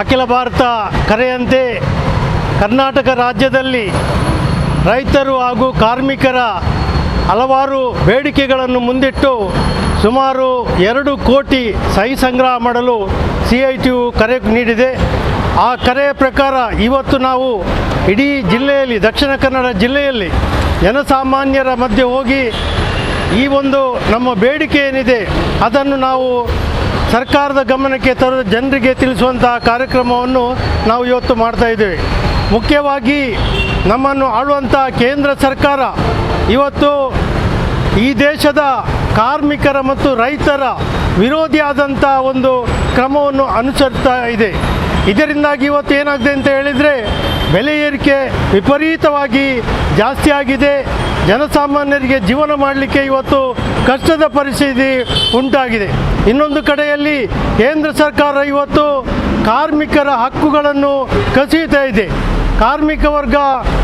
ಅಖಿಲ ಭಾರತ ಕರೆಯಂತೆ ಕರ್ನಾಟಕ ರಾಜ್ಯದಲ್ಲಿ ರೈತರು ಹಾಗೂ ಕಾರ್ಮಿಕರ ಹಲವಾರು ಬೇಡಿಕೆಗಳನ್ನು ಮುಂದಿಟ್ಟು ಸುಮಾರು ಎರಡು ಕೋಟಿ ಸಹಿ ಸಂಗ್ರಹ ಮಾಡಲು ಸಿ ಐ ಟಿಯು ಕರೆ ನೀಡಿದೆ. ಆ ಕರೆಯ ಪ್ರಕಾರ ಇವತ್ತು ನಾವು ಇಡೀ ಜಿಲ್ಲೆಯಲ್ಲಿ, ದಕ್ಷಿಣ ಕನ್ನಡ ಜಿಲ್ಲೆಯಲ್ಲಿ ಜನಸಾಮಾನ್ಯರ ಮಧ್ಯೆ ಹೋಗಿ ಈ ಒಂದು ನಮ್ಮ ಬೇಡಿಕೆ ಏನಿದೆ, ಅದನ್ನು ನಾವು ಸರ್ಕಾರದ ಗಮನಕ್ಕೆ ತರುವ ಜನರಿಗೆ ತಿಳಿಸುವಂತಹ ಕಾರ್ಯಕ್ರಮವನ್ನು ನಾವು ಇವತ್ತು ಮಾಡ್ತಾ ಇದ್ದೇವೆ. ಮುಖ್ಯವಾಗಿ ನಮ್ಮನ್ನು ಆಳುವಂಥ ಕೇಂದ್ರ ಸರ್ಕಾರ ಇವತ್ತು ಈ ದೇಶದ ಕಾರ್ಮಿಕರ ಮತ್ತು ರೈತರ ವಿರೋಧಿಯಾದಂಥ ಒಂದು ಕ್ರಮವನ್ನು ಅನುಸರಿಸ್ತಾ ಇದೆ. ಇದರಿಂದಾಗಿ ಇವತ್ತು ಏನಾಗಿದೆ ಅಂತ ಹೇಳಿದರೆ ಬೆಲೆ ಏರಿಕೆ ವಿಪರೀತವಾಗಿ ಜಾಸ್ತಿ ಆಗಿದೆ. ಜನಸಾಮಾನ್ಯರಿಗೆ ಜೀವನ ಮಾಡಲಿಕ್ಕೆ ಇವತ್ತು ಕಷ್ಟದ ಪರಿಸ್ಥಿತಿ ಉಂಟಾಗಿದೆ. ಇನ್ನೊಂದು ಕಡೆಯಲ್ಲಿ ಕೇಂದ್ರ ಸರ್ಕಾರ ಇವತ್ತು ಕಾರ್ಮಿಕರ ಹಕ್ಕುಗಳನ್ನು ಕಸಿಯುತ್ತಾ ಇದೆ. ಕಾರ್ಮಿಕ ವರ್ಗ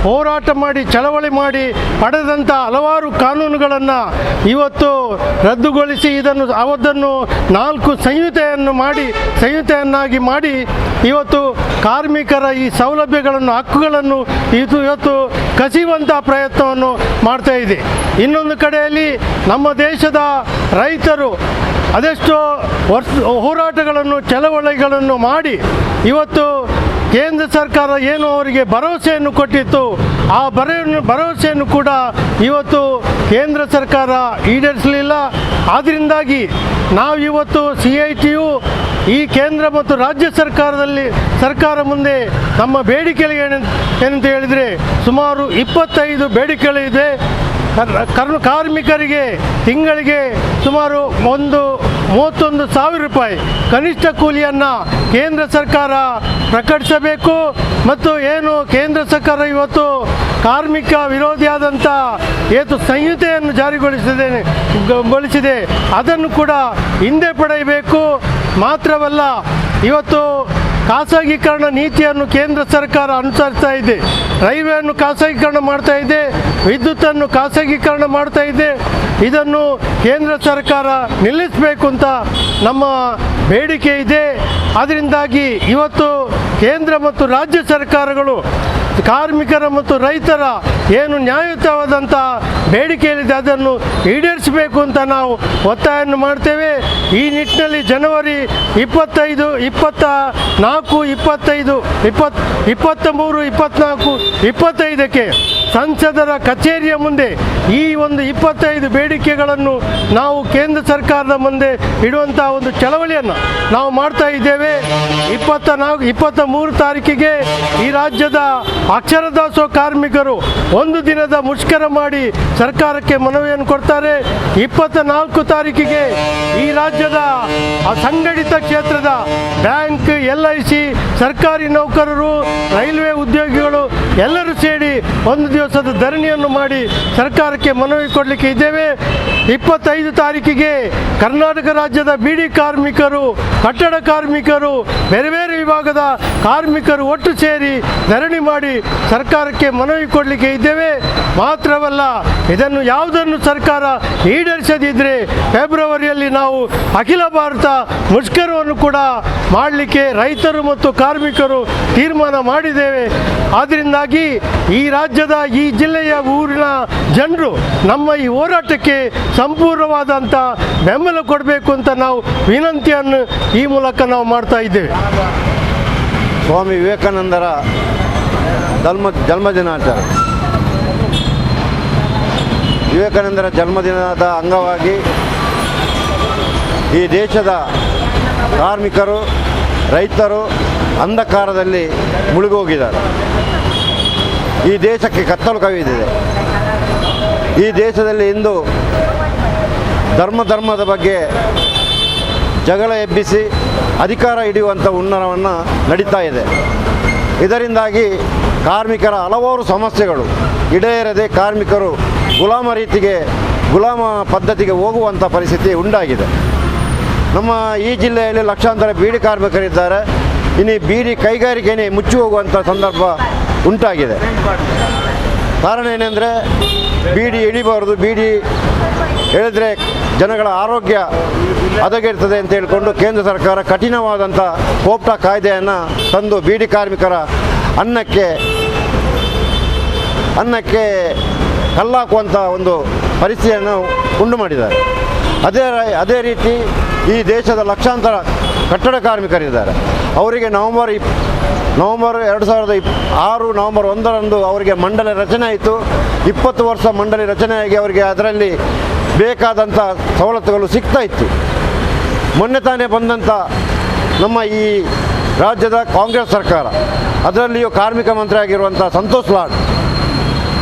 ಹೋರಾಟ ಮಾಡಿ, ಚಳವಳಿ ಮಾಡಿ ಪಡೆದಂಥ ಹಲವಾರು ಕಾನೂನುಗಳನ್ನು ಇವತ್ತು ರದ್ದುಗೊಳಿಸಿ ಇದನ್ನು ಅವದನ್ನು ನಾಲ್ಕು ಸಂಹಿತೆಯನ್ನು ಮಾಡಿ, ಸಂಹಿತೆಯನ್ನಾಗಿ ಮಾಡಿ ಇವತ್ತು ಕಾರ್ಮಿಕರ ಈ ಸೌಲಭ್ಯಗಳನ್ನು, ಹಕ್ಕುಗಳನ್ನು ಇದು ಇವತ್ತು ಕಸಿಯುವಂಥ ಪ್ರಯತ್ನವನ್ನು ಮಾಡ್ತಾ ಇದೆ. ಇನ್ನೊಂದು ಕಡೆಯಲ್ಲಿ ನಮ್ಮ ದೇಶದ ರೈತರು ಅದೆಷ್ಟೋ ವರ್ಷ ಹೋರಾಟಗಳನ್ನು, ಚಳವಳಿಗಳನ್ನು ಮಾಡಿ ಇವತ್ತು ಕೇಂದ್ರ ಸರ್ಕಾರ ಏನು ಅವರಿಗೆ ಭರವಸೆಯನ್ನು ಕೊಟ್ಟಿತ್ತು. ಆ ಬರ ಭರವಸೆಯನ್ನು ಕೂಡ ಇವತ್ತು ಕೇಂದ್ರ ಸರ್ಕಾರ ಈಡೇರಿಸಲಿಲ್ಲ. ಆದ್ದರಿಂದಾಗಿ ನಾವು ಇವತ್ತು ಸಿ ಐ ಟಿಯು ಈ ಕೇಂದ್ರ ಮತ್ತು ರಾಜ್ಯ ಸರ್ಕಾರದಲ್ಲಿ ಸರ್ಕಾರ ಮುಂದೆ ನಮ್ಮ ಬೇಡಿಕೆಗಳಿಗೆ ಏನು ಏನಂತ ಹೇಳಿದರೆ ಸುಮಾರು ಇಪ್ಪತ್ತೈದು ಬೇಡಿಕೆಗಳಿದೆ ಕರ್- ಕರ್ ಕಾರ್ಮಿಕರಿಗೆ ತಿಂಗಳಿಗೆ ಸುಮಾರು ಒಂದು ಮೂವತ್ತೊಂದು ಸಾವಿರ ರೂಪಾಯಿ ಕನಿಷ್ಠ ಕೂಲಿಯನ್ನು ಕೇಂದ್ರ ಸರ್ಕಾರ ಪ್ರಕಟಿಸಬೇಕು. ಮತ್ತು ಏನು ಕೇಂದ್ರ ಸರ್ಕಾರ ಇವತ್ತು ಕಾರ್ಮಿಕ ವಿರೋಧಿಯಾದಂಥ ಏತು ಸಂಹಿತೆಯನ್ನು ಜಾರಿಗೊಳಿಸಿದೆ ಗೊಳಿಸಿದೆ. ಅದನ್ನು ಕೂಡ ಹಿಂದೆ ಪಡೆಯಬೇಕು. ಮಾತ್ರವಲ್ಲ, ಇವತ್ತು ಖಾಸಗೀಕರಣ ನೀತಿಯನ್ನು ಕೇಂದ್ರ ಸರ್ಕಾರ ಅನುಸರಿಸ್ತಾ ಇದೆ. ರೈಲ್ವೆಯನ್ನು ಖಾಸಗೀಕರಣ ಮಾಡ್ತಾ ಇದೆ, ವಿದ್ಯುತ್ತನ್ನು ಖಾಸಗೀಕರಣ ಮಾಡ್ತಾ ಇದೆ. ಇದನ್ನು ಕೇಂದ್ರ ಸರ್ಕಾರ ನಿಲ್ಲಿಸಬೇಕು ಅಂತ ನಮ್ಮ ಬೇಡಿಕೆ ಇದೆ. ಅದರಿಂದಾಗಿ ಇವತ್ತು ಕೇಂದ್ರ ಮತ್ತು ರಾಜ್ಯ ಸರ್ಕಾರಗಳು ಕಾರ್ಮಿಕರ ಮತ್ತು ರೈತರ ಏನು ನ್ಯಾಯಯುತವಾದಂಥ ಬೇಡಿಕೆ ಏನಿದೆ ಅದನ್ನು ಈಡೇರಿಸಬೇಕು ಅಂತ ನಾವು ಒತ್ತಾಯವನ್ನು ಮಾಡ್ತೇವೆ. ಈ ನಿಟ್ಟಿನಲ್ಲಿ ಜನವರಿ ಇಪ್ಪತ್ತೈದು, ಇಪ್ಪತ್ತ ನಾಲ್ಕು, ಇಪ್ಪತ್ತೈದು ಇಪ್ಪತ್ ಇಪ್ಪತ್ತ ಮೂರು ಇಪ್ಪತ್ತ್ನಾಲ್ಕು ಇಪ್ಪತ್ತೈದಕ್ಕೆ ಸಂಸದರ ಕಚೇರಿಯ ಮುಂದೆ ಈ ಒಂದು ಇಪ್ಪತ್ತೈದು ಬೇಡಿಕೆಗಳನ್ನು ನಾವು ಕೇಂದ್ರ ಸರ್ಕಾರದ ಮುಂದೆ ಇಡುವಂತಹ ಒಂದು ಚಳವಳಿಯನ್ನು ನಾವು ಮಾಡ್ತಾ ಇದ್ದೇವೆ. ಇಪ್ಪತ್ತ ನಾಲ್ಕು, ಇಪ್ಪತ್ತ ಮೂರು ತಾರೀಕಿಗೆ ಈ ರಾಜ್ಯದ ಅಕ್ಷರ ದಾಸೋಹ ಕಾರ್ಮಿಕರು ಒಂದು ದಿನದ ಮುಷ್ಕರ ಮಾಡಿ ಸರ್ಕಾರಕ್ಕೆ ಮನವಿಯನ್ನು ಕೊಡ್ತಾರೆ. ಇಪ್ಪತ್ತ ನಾಲ್ಕು ತಾರೀಕಿಗೆ ಈ ರಾಜ್ಯದ ಅಸಂಘಟಿತ ಕ್ಷೇತ್ರದ ಬ್ಯಾಂಕ್, ಎಲ್ ಐ ಸಿ, ಸರ್ಕಾರಿ ನೌಕರರು, ರೈಲ್ವೆ ಉದ್ಯೋಗಿಗಳು ಎಲ್ಲರೂ ಸೇರಿ ಒಂದು ದಿವಸದ ಧರಣಿಯನ್ನು ಮಾಡಿ ಸರ್ಕಾರಕ್ಕೆ ಮನವಿ ಕೊಡಲಿಕ್ಕೆ ಇದ್ದೇವೆ. ಇಪ್ಪತ್ತೈದು ತಾರೀಕಿಗೆ ಕರ್ನಾಟಕ ರಾಜ್ಯದ ಬಿಡಿ ಕಾರ್ಮಿಕರು, ಕಟ್ಟಡ ಕಾರ್ಮಿಕರು, ಬೇರೆ ವಿಭಾಗದ ಕಾರ್ಮಿಕರು ಒಟ್ಟು ಸೇರಿ ಧರಣಿ ಮಾಡಿ ಸರ್ಕಾರಕ್ಕೆ ಮನವಿ ಕೊಡಲಿಕ್ಕೆ ಇದ್ದೇವೆ. ಮಾತ್ರವಲ್ಲ, ಇದನ್ನು ಯಾವುದನ್ನು ಸರ್ಕಾರ ಈಡೇರಿಸದಿದ್ದರೆ ಫೆಬ್ರವರಿಯಲ್ಲಿ ನಾವು ಅಖಿಲ ಭಾರತ ಮುಷ್ಕರವನ್ನು ಕೂಡ ಮಾಡಲಿಕ್ಕೆ ರೈತರು ಮತ್ತು ಕಾರ್ಮಿಕರು ತೀರ್ಮಾನ ಮಾಡಿದ್ದೇವೆ. ಆದ್ದರಿಂದಾಗಿ ಈ ರಾಜ್ಯದ, ಈ ಜಿಲ್ಲೆಯ ಊರಿನ ಜನರು ನಮ್ಮ ಈ ಹೋರಾಟಕ್ಕೆ ಸಂಪೂರ್ಣವಾದಂಥ ಬೆಂಬಲ ಕೊಡಬೇಕು ಅಂತ ನಾವು ವಿನಂತಿಯನ್ನು ಈ ಮೂಲಕ ನಾವು ಮಾಡ್ತಾ ಇದ್ದೇವೆ. ಸ್ವಾಮಿ ವಿವೇಕಾನಂದರ ಜನ್ಮ ಜನ್ಮದಿನಾಚರಣೆ ವಿವೇಕಾನಂದರ ಜನ್ಮದಿನದ ಅಂಗವಾಗಿ ಈ ದೇಶದ ಕಾರ್ಮಿಕರು, ರೈತರು ಅಂಧಕಾರದಲ್ಲಿ ಮುಳುಗೋಗಿದ್ದಾರೆ. ಈ ದೇಶಕ್ಕೆ ಕತ್ತಲು ಕವಿದಿದೆ. ಈ ದೇಶದಲ್ಲಿ ಇಂದು ಧರ್ಮ ಧರ್ಮದ ಬಗ್ಗೆ ಜಗಳ ಎಬ್ಬಿಸಿ ಅಧಿಕಾರ ಹಿಡಿಯುವಂಥ ಉನ್ನರವನ್ನು ನಡೀತಾ ಇದೆ. ಇದರಿಂದಾಗಿ ಕಾರ್ಮಿಕರ ಹಲವಾರು ಸಮಸ್ಯೆಗಳು ಈಡೇರದೆ ಕಾರ್ಮಿಕರು ಗುಲಾಮ ರೀತಿಗೆ, ಗುಲಾಮ ಪದ್ಧತಿಗೆ ಹೋಗುವಂಥ ಪರಿಸ್ಥಿತಿ ಉಂಟಾಗಿದೆ. ನಮ್ಮ ಈ ಜಿಲ್ಲೆಯಲ್ಲಿ ಲಕ್ಷಾಂತರ ಬೀಡಿ ಕಾರ್ಮಿಕರಿದ್ದಾರೆ. ಇನ್ನು ಬೀಡಿ ಕೈಗಾರಿಕೆನೇ ಮುಚ್ಚಿ ಹೋಗುವಂಥ ಸಂದರ್ಭ ಉಂಟಾಗಿದೆ. ಕಾರಣ ಏನೆಂದರೆ ಬೀಡಿ ಇಳಿಬಾರ್ದು ಬೀಡಿ ಹೇಳಿದ್ರೆ ಜನಗಳ ಆರೋಗ್ಯ ಹದಗೆಡ್ತದೆ ಅಂತ ಹೇಳಿಕೊಂಡು ಕೇಂದ್ರ ಸರ್ಕಾರ ಕಠಿಣವಾದಂಥ ಕೋಪ್ಟಾ ಕಾಯ್ದೆಯನ್ನು ತಂದು ಬೀಡಿ ಕಾರ್ಮಿಕರ ಅನ್ನಕ್ಕೆ ಅನ್ನಕ್ಕೆ ಕಲ್ಲಾಕುವಂಥ ಒಂದು ಪರಿಸ್ಥಿತಿಯನ್ನು ಉಂಟು ಮಾಡಿದ್ದಾರೆ. ಅದೇ ಅದೇ ರೀತಿ ಈ ದೇಶದ ಲಕ್ಷಾಂತರ ಕಟ್ಟಡ ಕಾರ್ಮಿಕರಿದ್ದಾರೆ. ಅವರಿಗೆ ನವೆಂಬರ್ ಇಪ್, ನವೆಂಬರ್ ಎರಡು ಸಾವಿರದ ಇಪ್, ಆರು, ನವಂಬರ್ ಒಂದರಂದು ಅವರಿಗೆ ಮಂಡಳಿ ರಚನೆ ಆಯಿತು. ಇಪ್ಪತ್ತು ವರ್ಷ ಮಂಡಳಿ ರಚನೆಯಾಗಿ ಅವರಿಗೆ ಅದರಲ್ಲಿ ಬೇಕಾದಂಥ ಸವಲತ್ತುಗಳು ಸಿಗ್ತಾ ಇತ್ತು. ಮೊನ್ನೆ ತಾನೇ ಬಂದಂಥ ನಮ್ಮ ಈ ರಾಜ್ಯದ ಕಾಂಗ್ರೆಸ್ ಸರ್ಕಾರ, ಅದರಲ್ಲಿಯೂ ಕಾರ್ಮಿಕ ಮಂತ್ರಿ ಆಗಿರುವಂಥ ಸಂತೋಷ್ ಲಾಡ್,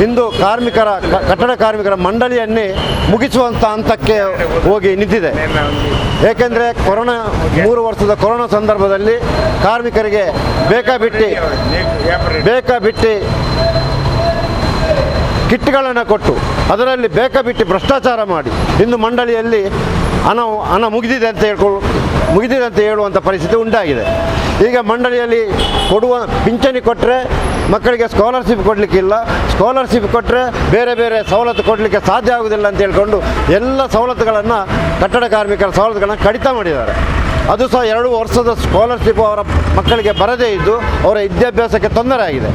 ಇಂದು ಕಾರ್ಮಿಕರ ಕಟ್ಟಡ ಕಾರ್ಮಿಕರ ಮಂಡಳಿಯನ್ನೇ ಮುಗಿಸುವಂಥ ಹಂತಕ್ಕೆ ಹೋಗಿ ನಿಂತಿದೆ. ಏಕೆಂದರೆ ಕೊರೋನಾ, ಮೂರು ವರ್ಷದ ಕೊರೋನಾ ಸಂದರ್ಭದಲ್ಲಿ ಕಾರ್ಮಿಕರಿಗೆ ಬೇಕಾ ಬಿಟ್ಟು, ಬೇಕಾ ಬಿಟ್ಟಿ ಕಿಟ್ಗಳನ್ನು ಕೊಟ್ಟು ಅದರಲ್ಲಿ ಬೇಕ ಬಿಟ್ಟು ಭ್ರಷ್ಟಾಚಾರ ಮಾಡಿ. ಇಂದು ಮಂಡಳಿಯಲ್ಲಿ ಹಣ ಹಣ ಮುಗಿದಿದೆ ಅಂತ ಹೇಳ್ಕೊಳ್ಳು ಮುಗಿದಿದೆ ಅಂತ ಹೇಳುವಂಥ ಪರಿಸ್ಥಿತಿ ಉಂಟಾಗಿದೆ. ಈಗ ಮಂಡಳಿಯಲ್ಲಿ ಕೊಡುವ ಪಿಂಚಣಿ ಕೊಟ್ಟರೆ ಮಕ್ಕಳಿಗೆ ಸ್ಕಾಲರ್ಶಿಪ್ ಕೊಡಲಿಕ್ಕಿಲ್ಲ. ಸ್ಕಾಲರ್ಶಿಪ್ ಕೊಟ್ಟರೆ ಬೇರೆ ಬೇರೆ ಸವಲತ್ತು ಕೊಡಲಿಕ್ಕೆ ಸಾಧ್ಯ ಆಗುವುದಿಲ್ಲ ಅಂತ ಹೇಳ್ಕೊಂಡು ಎಲ್ಲ ಸವಲತ್ತುಗಳನ್ನು ಕಟ್ಟಡ ಕಾರ್ಮಿಕರ ಸವಲತ್ತುಗಳನ್ನು ಕಡಿತ ಮಾಡಿದ್ದಾರೆ. ಅದು ಸಹ ಎರಡು ವರ್ಷದ ಸ್ಕಾಲರ್ಶಿಪ್ ಅವರ ಮಕ್ಕಳಿಗೆ ಬರದೇ ಇದ್ದು ಅವರ ವಿದ್ಯಾಭ್ಯಾಸಕ್ಕೆ ತೊಂದರೆ ಆಗಿದೆ.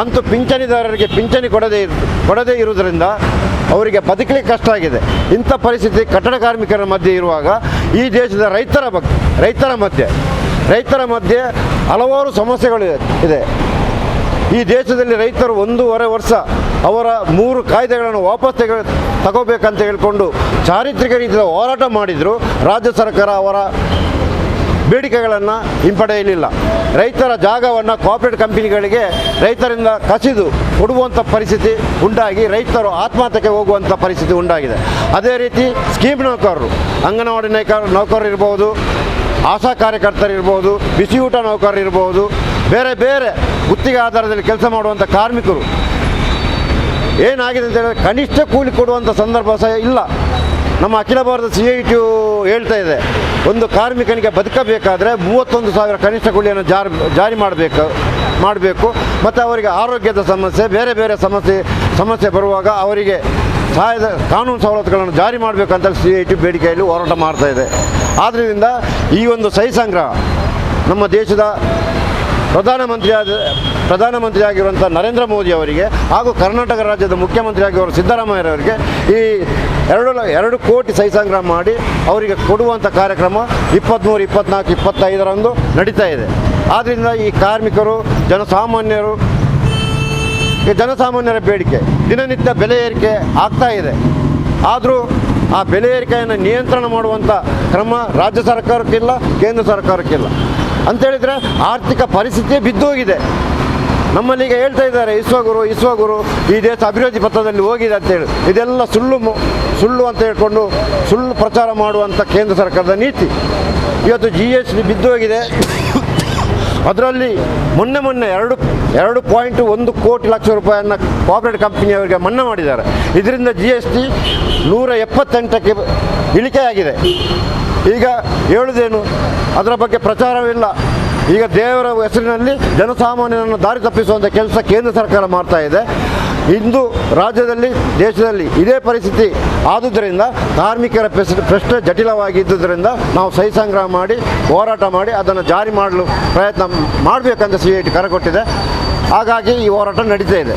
ಅಂತೂ ಪಿಂಚಣಿದಾರರಿಗೆ ಪಿಂಚಣಿ ಕೊಡದೇ ಕೊಡದೇ ಇರುವುದರಿಂದ ಅವರಿಗೆ ಬದುಕಲಿಕ್ಕೆ ಕಷ್ಟ ಆಗಿದೆ. ಇಂಥ ಪರಿಸ್ಥಿತಿ ಕಟ್ಟಡ ಕಾರ್ಮಿಕರ ಮಧ್ಯೆ ಇರುವಾಗ ಈ ದೇಶದ ರೈತರ ಬಗ್ಗೆ, ರೈತರ ಮಧ್ಯೆ ರೈತರ ಮಧ್ಯೆ ಹಲವಾರು ಸಮಸ್ಯೆಗಳು ಇದೆ. ಈ ದೇಶದಲ್ಲಿ ರೈತರು ಒಂದೂವರೆ ವರ್ಷ ಅವರ ಮೂರು ಕಾಯ್ದೆಗಳನ್ನು ವಾಪಸ್ ತೆಗೆ ತಗೋಬೇಕಂತ ಹೇಳ್ಕೊಂಡು ಚಾರಿತ್ರಿಕ ರೀತಿಯ ಹೋರಾಟ ಮಾಡಿದರು. ರಾಜ್ಯ ಸರ್ಕಾರ ಅವರ ಬೇಡಿಕೆಗಳನ್ನು ಹಿಂಪಡೆಯಲಿಲ್ಲ. ರೈತರ ಜಾಗವನ್ನು ಕೋಆಪರೇಟ್ ಕಂಪನಿಗಳಿಗೆ ರೈತರಿಂದ ಕಸಿದು ಕೊಡುವಂಥ ಪರಿಸ್ಥಿತಿ ಉಂಟಾಗಿ ರೈತರು ಆತ್ಮಹತ್ಯೆಗೆ ಹೋಗುವಂಥ ಪರಿಸ್ಥಿತಿ ಉಂಟಾಗಿದೆ. ಅದೇ ರೀತಿ ಸ್ಕೀಮ್ ನೌಕರರು, ಅಂಗನವಾಡಿ ನೌಕರ, ನೌಕರರು ಇರ್ಬೋದು, ಆಶಾ ಕಾರ್ಯಕರ್ತರಿರ್ಬೋದು ಬಿಸಿಯೂಟ ನೌಕರರು ಇರ್ಬೋದು, ಬೇರೆ ಬೇರೆ ಗುತ್ತಿಗೆ ಆಧಾರದಲ್ಲಿ ಕೆಲಸ ಮಾಡುವಂಥ ಕಾರ್ಮಿಕರು. ಏನಾಗಿದೆ ಅಂತ ಕನಿಷ್ಠ ಕೂಲಿ ಕೊಡುವಂಥ ಸಂದರ್ಭ ಸಹ ಇಲ್ಲ. ನಮ್ಮ ಅಖಿಲ ಭಾರತ ಸಿ ಐ ಟಿ ಹೇಳ್ತಾ ಇದೆ, ಒಂದು ಕಾರ್ಮಿಕನಿಗೆ ಬದುಕಬೇಕಾದ್ರೆ ಮೂವತ್ತೊಂದು ಸಾವಿರ ಕನಿಷ್ಠ ಗುಳಿಯನ್ನು ಜಾರಿ ಜಾರಿ ಮಾಡಬೇಕು ಮಾಡಬೇಕು, ಮತ್ತು ಅವರಿಗೆ ಆರೋಗ್ಯದ ಸಮಸ್ಯೆ, ಬೇರೆ ಬೇರೆ ಸಮಸ್ಯೆ ಸಮಸ್ಯೆ ಬರುವಾಗ ಅವರಿಗೆ ಸಹಾಯದ ಕಾನೂನು ಸವಲತ್ತುಗಳನ್ನು ಜಾರಿ ಮಾಡಬೇಕಂತ ಸಿ ಐ ಟಿ ಬೇಡಿಕೆಯಲ್ಲಿ ಹೋರಾಟ ಮಾಡ್ತಾ ಇದೆ. ಆದ್ದರಿಂದ ಈ ಒಂದು ಸಹಿ ಸಂಗ್ರಹ ನಮ್ಮ ದೇಶದ ಪ್ರಧಾನಮಂತ್ರಿಯಾದ ಪ್ರಧಾನಮಂತ್ರಿ ಆಗಿರುವಂಥ ನರೇಂದ್ರ ಮೋದಿ ಅವರಿಗೆ ಹಾಗೂ ಕರ್ನಾಟಕ ರಾಜ್ಯದ ಮುಖ್ಯಮಂತ್ರಿ ಆಗಿರುವ ಸಿದ್ದರಾಮಯ್ಯರವರಿಗೆ ಈ ಎರಡು ಎರಡು ಕೋಟಿ ಸಹಿ ಸಂಗ್ರಹ ಮಾಡಿ ಅವರಿಗೆ ಕೊಡುವಂಥ ಕಾರ್ಯಕ್ರಮ ಇಪ್ಪತ್ತ್ಮೂರು ಇಪ್ಪತ್ನಾಲ್ಕು, ಇಪ್ಪತ್ತೈದರಂದು ನಡೀತಾ ಇದೆ. ಆದ್ದರಿಂದ ಈ ಕಾರ್ಮಿಕರು, ಜನಸಾಮಾನ್ಯರು ಜನಸಾಮಾನ್ಯರ ಬೇಡಿಕೆ, ದಿನನಿತ್ಯ ಬೆಲೆ ಏರಿಕೆ ಆಗ್ತಾ ಇದೆ. ಆದರೂ ಆ ಬೆಲೆ ಏರಿಕೆಯನ್ನು ನಿಯಂತ್ರಣ ಮಾಡುವಂಥ ಕ್ರಮ ರಾಜ್ಯ ಸರ್ಕಾರಕ್ಕಿಲ್ಲ, ಕೇಂದ್ರ ಸರ್ಕಾರಕ್ಕಿಲ್ಲ. ಅಂತೇಳಿದರೆ ಆರ್ಥಿಕ ಪರಿಸ್ಥಿತಿ ಬಿದ್ದೋಗಿದೆ. ನಮ್ಮಲ್ಲಿ ಈಗ ಹೇಳ್ತಾ ಇದ್ದಾರೆ ವಿಶ್ವಗುರು ಗುರು ಈ ದೇಶ ಅಭಿವೃದ್ಧಿ ಪಥದಲ್ಲಿ ಹೋಗಿದೆ ಅಂತೇಳಿ ಇದೆಲ್ಲ ಸುಳ್ಳು ಸುಳ್ಳು ಅಂತ ಹೇಳ್ಕೊಂಡು ಸುಳ್ಳು ಪ್ರಚಾರ ಮಾಡುವಂಥ ಕೇಂದ್ರ ಸರ್ಕಾರದ ನೀತಿ. ಇವತ್ತು ಜಿ ಎಸ್ ಟಿ ಬಿದ್ದೋಗಿದೆ ಅದರಲ್ಲಿ ಮೊನ್ನೆ ಮೊನ್ನೆ ಎರಡು ಎರಡು ಪಾಯಿಂಟ್ ಒಂದು ಕೋಟಿ ಲಕ್ಷ ರೂಪಾಯಿಯನ್ನು ಕಾಪ್ರೇಟ್ ಕಂಪನಿಯವರಿಗೆ ಮನ್ನಾ ಮಾಡಿದ್ದಾರೆ. ಇದರಿಂದ ಜಿ ಎಸ್ ಟಿ ನೂರ ಎಪ್ಪತ್ತೆಂಟಕ್ಕೆ ಇಳಿಕೆಯಾಗಿದೆ. ಈಗ ಹೇಳುವುದೇನು ಅದರ ಬಗ್ಗೆ ಪ್ರಚಾರವಿಲ್ಲ. ಈಗ ದೇವರ ಹೆಸರಿನಲ್ಲಿ ಜನಸಾಮಾನ್ಯರನ್ನು ದಾರಿ ತಪ್ಪಿಸುವಂಥ ಕೆಲಸ ಕೇಂದ್ರ ಸರ್ಕಾರ ಮಾಡ್ತಾ ಇದೆ. ಇಂದು ರಾಜ್ಯದಲ್ಲಿ, ದೇಶದಲ್ಲಿ ಇದೇ ಪರಿಸ್ಥಿತಿ ಆದುದರಿಂದ ಕಾರ್ಮಿಕರ ಪ್ರಶ್ನೆ ಜಟಿಲವಾಗಿದ್ದುದರಿಂದ ನಾವು ಸಹಿ ಸಂಗ್ರಹ ಮಾಡಿ, ಹೋರಾಟ ಮಾಡಿ ಅದನ್ನು ಜಾರಿ ಮಾಡಲು ಪ್ರಯತ್ನ ಮಾಡಬೇಕಂತ ಸಿ ಐ ಟಿ ಕರೆ ಕೊಟ್ಟಿದೆ. ಹಾಗಾಗಿ ಈ ಹೋರಾಟ ನಡೀತಾ ಇದೆ.